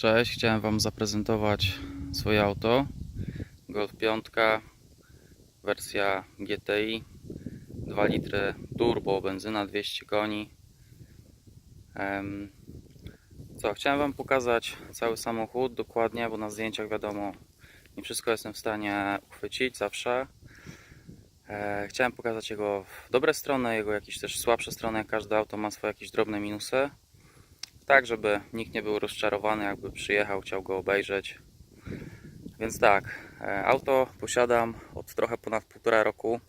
Cześć, chciałem Wam zaprezentować swoje auto. Golf 5, wersja GTI, 2 litry turbo, benzyna 200 koni. Co, chciałem Wam pokazać cały samochód dokładnie, bo na zdjęciach wiadomo, nie wszystko jestem w stanie uchwycić zawsze. E, Chciałem pokazać jego dobre strony, jego jakieś też słabsze strony. jak Każde auto ma swoje jakieś drobne minusy tak, żeby nikt nie był rozczarowany, jakby przyjechał, chciał go obejrzeć. Więc tak, e, auto posiadam od trochę ponad półtora roku.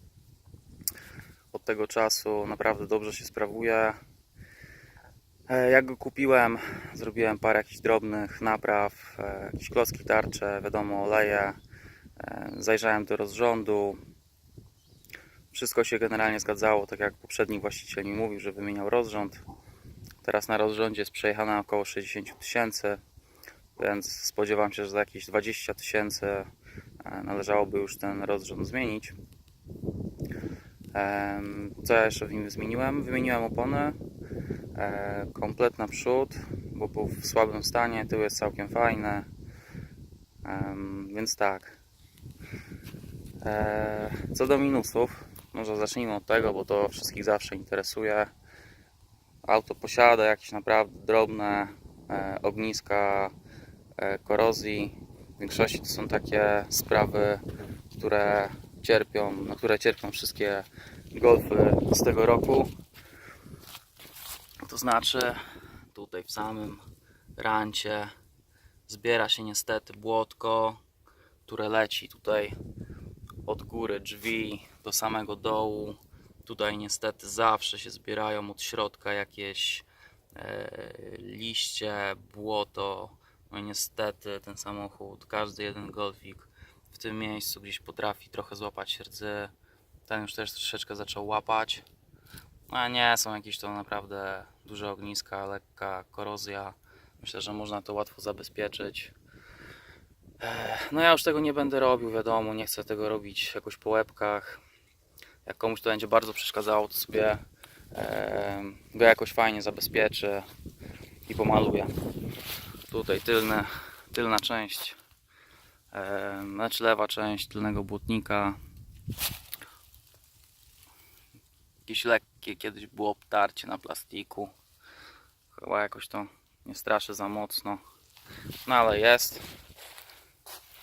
Od tego czasu naprawdę dobrze się sprawuje. Jak go kupiłem, zrobiłem parę jakichś drobnych napraw, e, jakieś klocki tarcze, wiadomo, oleje. E, Zajrzałem do rozrządu. Wszystko się generalnie zgadzało, tak jak poprzedni właściciel mi mówił, że wymieniał rozrząd. Teraz na rozrządzie jest przejechane około 60 tysięcy, więc spodziewam się, że za jakieś 20 tysięcy e, należałoby już ten rozrząd zmienić. Co ja jeszcze w nim zmieniłem? Wymieniłem opony, e, komplet naprzód, bo był w słabym stanie, tył jest całkiem fajny, więc tak. E, Co do minusów, może zacznijmy od tego, bo to wszystkich zawsze interesuje auto posiada jakieś naprawdę drobne e, ogniska e, korozji. W większości to są takie sprawy, które cierpią, na które cierpią wszystkie golfy z tego roku. To znaczy tutaj w samym rancie zbiera się niestety błotko, które leci tutaj od góry drzwi do samego dołu. Tutaj niestety zawsze się zbierają od środka jakieś e, liście, błoto. No i niestety ten samochód, każdy jeden golfik w tym miejscu gdzieś potrafi trochę złapać rdzy. Ten już też troszeczkę zaczął łapać. No a nie są jakieś to naprawdę duże ogniska, lekka korozja. Myślę, że można to łatwo zabezpieczyć. E, No ja już tego nie będę robił, wiadomo, nie chcę tego robić jakoś po łebkach jak komuś to będzie bardzo przeszkadzało, to sobie e, go jakoś fajnie zabezpieczy i pomaluje. Tutaj tylne, tylna część, e, znaczy lewa część tylnego błotnika. Jakieś lekkie kiedyś było obtarcie na plastiku. Chyba jakoś to nie straszy za mocno. No ale jest.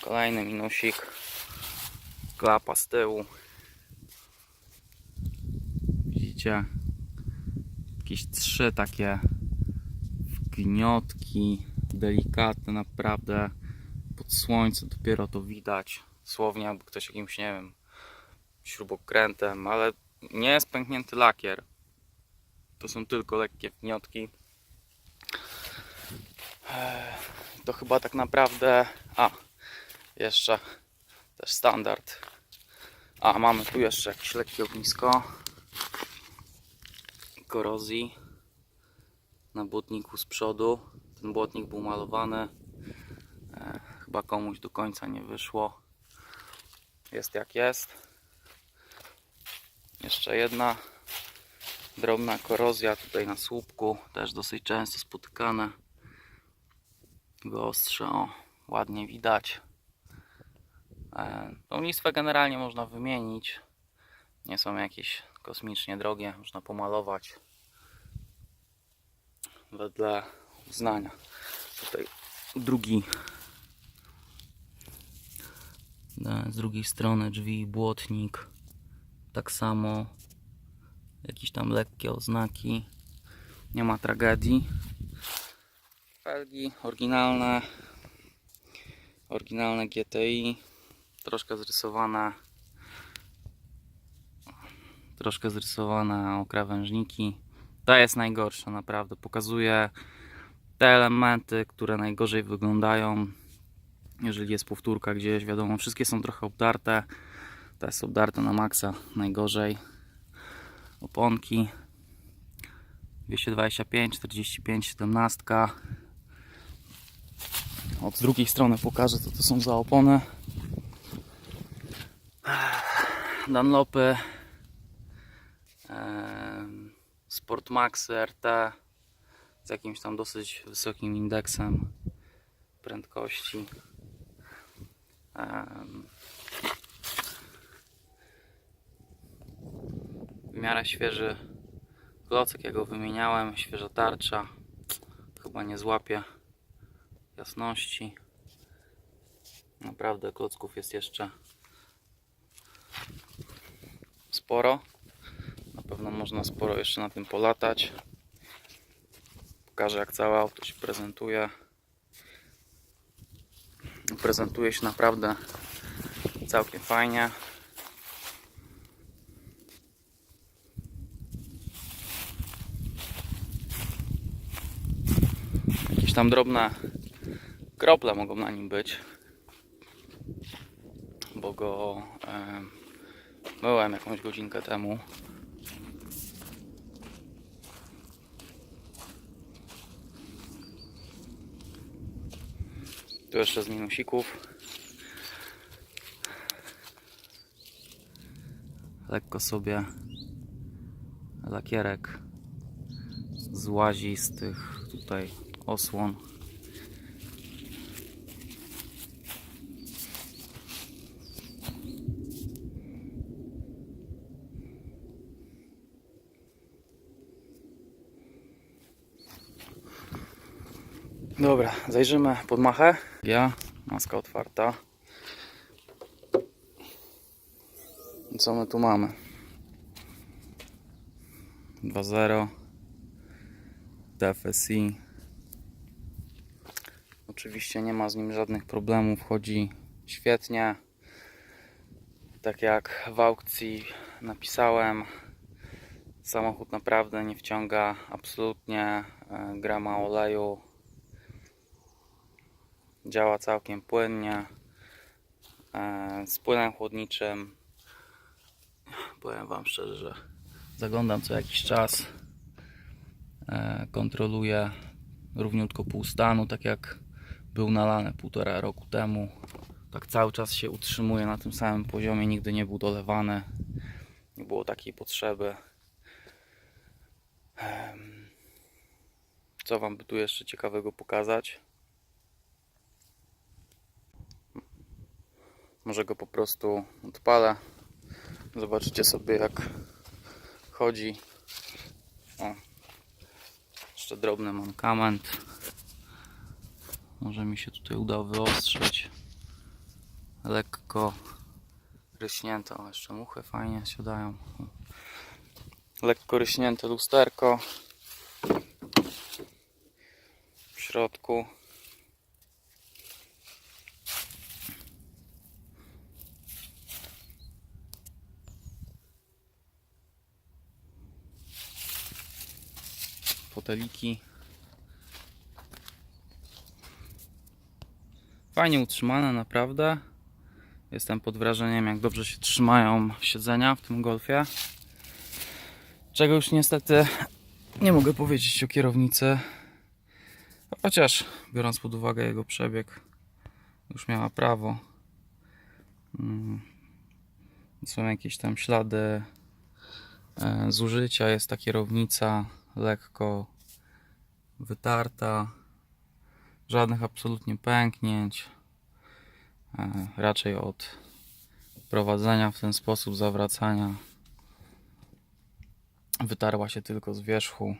Kolejny minusik. Klapa z tyłu. Jakieś trzy takie wgniotki, delikatne naprawdę. Pod słońcem dopiero to widać. Słownie, jakby ktoś jakimś, nie wiem, śrubokrętem, ale nie jest pęknięty lakier. To są tylko lekkie wgniotki. Eee, To chyba tak naprawdę. A, jeszcze też standard. A, mamy tu jeszcze jakieś lekkie ognisko korozji na błotniku z przodu. Ten błotnik był malowany. E, chyba komuś do końca nie wyszło. Jest jak jest. Jeszcze jedna drobna korozja tutaj na słupku. Też dosyć często spotykane. Wyostrze, o, ładnie widać. E, tą listwę generalnie można wymienić. Nie są jakieś kosmicznie drogie, można pomalować. Wedle uznania. Tutaj drugi z drugiej strony drzwi, błotnik, tak samo jakieś tam lekkie oznaki, nie ma tragedii. Felgi oryginalne, oryginalne GTI, troszkę zrysowane troszkę zrysowane o krawężniki. To jest najgorsze, naprawdę. Pokazuje te elementy, które najgorzej wyglądają. Jeżeli jest powtórka gdzieś, wiadomo, wszystkie są trochę obdarte. To jest obdarte na maksa, najgorzej. Oponki 225, 45, 17. Od drugiej strony pokażę, co to są za opony. Dunlopy Sport Max RT z jakimś tam dosyć wysokim indeksem. Em, w miarę świeży klocek, jak go wymieniałem, świeża tarcza. Chyba nie złapie jasności. Naprawdę klocków jest jeszcze sporo. Pewno można sporo jeszcze na tym polatać. Pokażę jak całe auto się prezentuje. Prezentuje się naprawdę całkiem fajnie. Jakieś tam drobne krople mogą na nim być, bo go e, myłem jakąś godzinkę temu. Tu jeszcze z minusików. Lekko sobie lakierek złazi z tych tutaj osłon. Dobra, zajrzymy pod machę. Ja, maska otwarta. Co my tu mamy? 2.0 DFSI Oczywiście nie ma z nim żadnych problemów, chodzi świetnie. Tak jak w aukcji napisałem, samochód naprawdę nie wciąga absolutnie e, grama oleju. Działa całkiem płynnie. E, Z płynem chłodniczym. Powiem Wam szczerze, że zaglądam co jakiś czas. E, Kontroluję równiutko pół stanu, tak jak był nalany półtora roku temu. Tak cały czas się utrzymuje na tym samym poziomie, nigdy nie był dolewany. Nie było takiej potrzeby. Co Wam by tu jeszcze ciekawego pokazać? Może go po prostu odpalę. Zobaczycie sobie jak chodzi. O, jeszcze drobny mankament. Może mi się tutaj uda wyostrzyć. Lekko ryśnięte. O, jeszcze muchy fajnie siadają. Lekko ryśnięte lusterko. W środku. Foteliki. Fajnie utrzymane, naprawdę. Jestem pod wrażeniem, jak dobrze się trzymają siedzenia w tym golfie. Czego już niestety nie mogę powiedzieć o kierownicy. Chociaż biorąc pod uwagę jego przebieg, już miała prawo. Mm. Są jakieś tam ślady e, zużycia. Jest ta kierownica lekko wytarta. Żadnych absolutnie pęknięć. E, Raczej od prowadzenia w ten sposób, zawracania. Wytarła się tylko z wierzchu.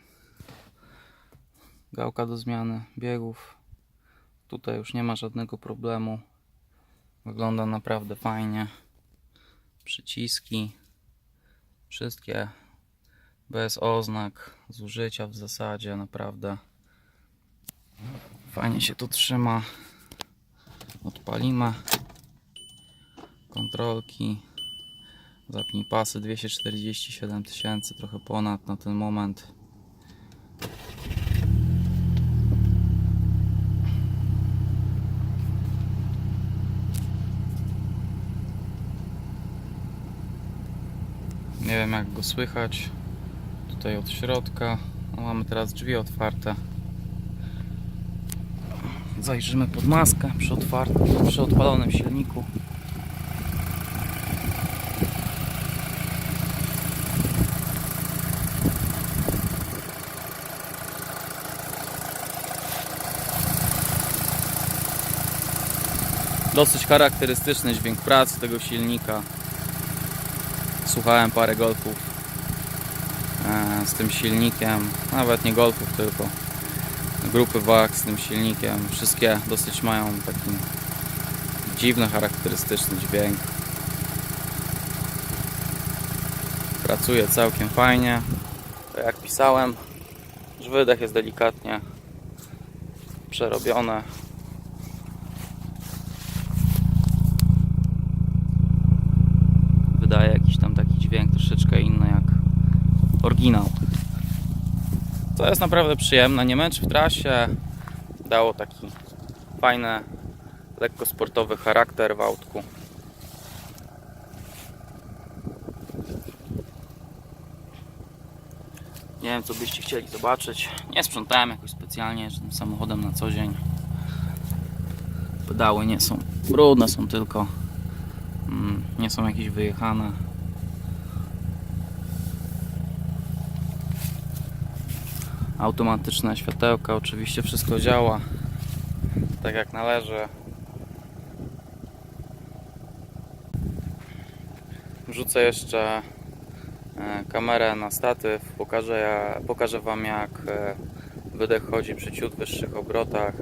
Gałka do zmiany biegów. Tutaj już nie ma żadnego problemu. Wygląda naprawdę fajnie. Przyciski. Wszystkie bez oznak zużycia w zasadzie. Naprawdę fajnie się to trzyma. Odpalimy. Kontrolki. Zapnij pasy 247 tysięcy, trochę ponad na ten moment. Nie wiem jak go słychać. Tutaj od środka. No, mamy teraz drzwi otwarte. Zajrzymy pod maskę przy, przy odpalonym silniku. Dosyć charakterystyczny dźwięk pracy tego silnika. Słuchałem parę golfów z tym silnikiem, nawet nie golfów, tylko grupy WAG z tym silnikiem. Wszystkie dosyć mają taki dziwny, charakterystyczny dźwięk. Pracuje całkiem fajnie. Tak jak pisałem, wydech jest delikatnie przerobione. Wydaje jakiś tam taki dźwięk troszeczkę inny jak oryginał. To jest naprawdę przyjemne, nie męczy w trasie. Dało taki fajny, lekko sportowy charakter w autku. Nie wiem, co byście chcieli zobaczyć. Nie sprzątałem jakoś specjalnie tym samochodem na co dzień. Pedały nie są brudne, są tylko mm, nie są jakieś wyjechane. Automatyczne światełka, oczywiście wszystko działa tak jak należy. Wrzucę jeszcze e, kamerę na statyw. Pokażę, pokażę Wam jak e, wydech chodzi przy ciut wyższych obrotach,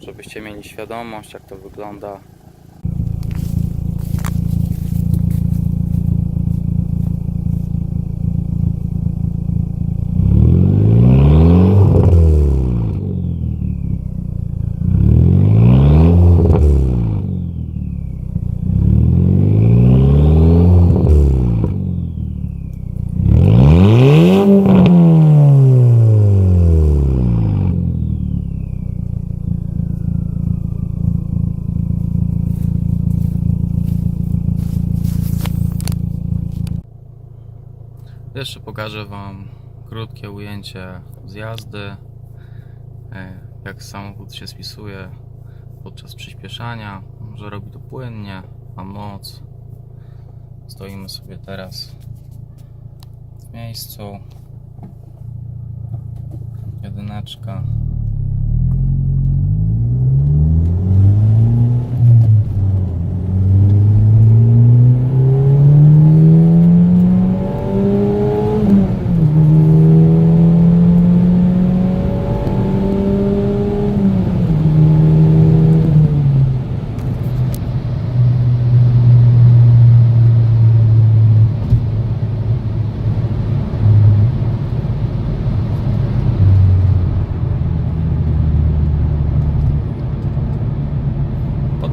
żebyście mieli świadomość jak to wygląda. Jeszcze pokażę Wam krótkie ujęcie z jazdy, e, jak samochód się spisuje podczas przyspieszania, że robi to płynnie, ma moc. Stoimy sobie teraz w miejscu. Jedyneczka.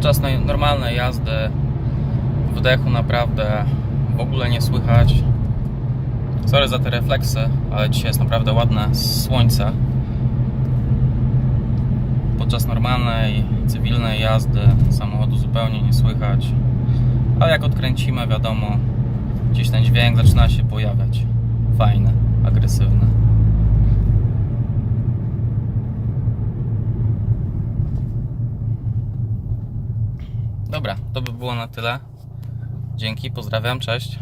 Podczas naj- normalnej jazdy wdechu naprawdę w ogóle nie słychać. Sorry za te refleksy, ale dzisiaj jest naprawdę ładne słońce. Podczas normalnej, cywilnej jazdy samochodu zupełnie nie słychać. A jak odkręcimy, wiadomo, gdzieś ten dźwięk zaczyna się pojawiać. Fajny, agresywny. Dobra, to by było na tyle. Dzięki, pozdrawiam, cześć.